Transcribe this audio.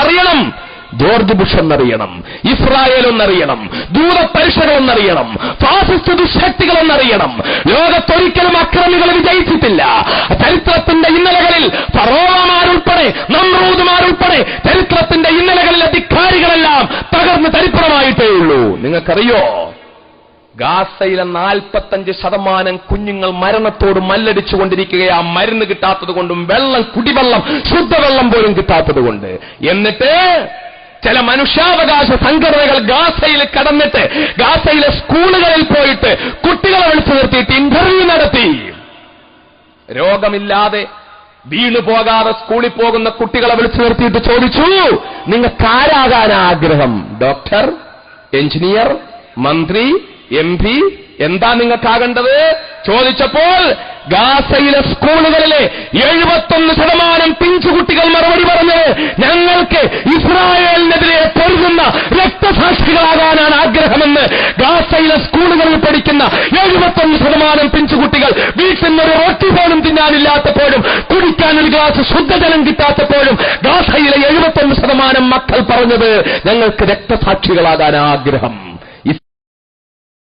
ഒന്നറിയണം George Bush Israel ഒന്നറിയണം. ദൂതപരിഷകൾ ഒന്നറിയണം. ഫാസിസ്റ്റ് ദുശക്തികൾ ഒന്നറിയണം. ലോകത്തൊരിക്കലും അക്രമികൾ വിജയിച്ചിട്ടില്ല. ചരിത്രത്തിന്റെ ഇന്നലകളിൽ ഫറോവമാരുൾപ്പെടെ നമ്രൂതുമാരുൾപ്പെടെ ചരിത്രത്തിന്റെ ഇന്നലകളിൽ അധികാരികളെല്ലാം തകർന്ന് ചരിത്രമായിട്ടേ ഉള്ളൂ നിങ്ങൾക്കറിയോ? ഗാസയിലെ നാൽപ്പത്തഞ്ച് ശതമാനം കുഞ്ഞുങ്ങൾ മരണത്തോട് മല്ലടിച്ചുകൊണ്ടിരിക്കുകയാ മരുന്ന് കിട്ടാത്തത് കൊണ്ടും വെള്ളം കുടിവെള്ളം ശുദ്ധവെള്ളം പോലും കിട്ടാത്തത് കൊണ്ട്. എന്നിട്ട് ചില മനുഷ്യാവകാശ സംഘടനകൾ ഗാസയിൽ കടന്നിട്ട് ഗാസയിലെ സ്കൂളുകളിൽ പോയിട്ട് കുട്ടികളെ വിളിച്ചു നിർത്തിയിട്ട് ഇന്റർവ്യൂ നടത്തി. രോഗമില്ലാതെ വീണു പോകാതെ സ്കൂളിൽ പോകുന്ന കുട്ടികളെ വിളിച്ചു നിർത്തിയിട്ട് ചോദിച്ചു നിങ്ങൾക്ക് ആരാകാൻ ആഗ്രഹം ഡോക്ടർ എഞ്ചിനീയർ മന്ത്രി എം പി എന്താ നിങ്ങൾക്കാകേണ്ടത്? ചോദിച്ചപ്പോൾ ഗാസയിലെ സ്കൂളുകളിലെ എഴുപത്തൊന്ന് ശതമാനം പിഞ്ചുകുട്ടികൾ മറുപടി പറഞ്ഞത് ഞങ്ങൾക്ക് ഇസ്രായേലിനെതിരെ പൊരുതുന്ന രക്തസാക്ഷികളാകാനാണ് ആഗ്രഹമെന്ന് ഗാസയിലെ സ്കൂളുകളിൽ പഠിക്കുന്ന എഴുപത്തൊന്ന് ശതമാനം പിഞ്ചുകുട്ടികൾ വീട്ടിൽ നിന്നൊരു റൊട്ടി പോലും തിന്നാനില്ലാത്തപ്പോഴും കുടിക്കാൻ ഒരു ഗ്ലാസ് ശുദ്ധജലം കിട്ടാത്തപ്പോഴും ഗാസയിലെ എഴുപത്തൊന്ന് ശതമാനം മക്കൾ പറഞ്ഞത് ഞങ്ങൾക്ക് രക്തസാക്ഷികളാകാൻ ആഗ്രഹം.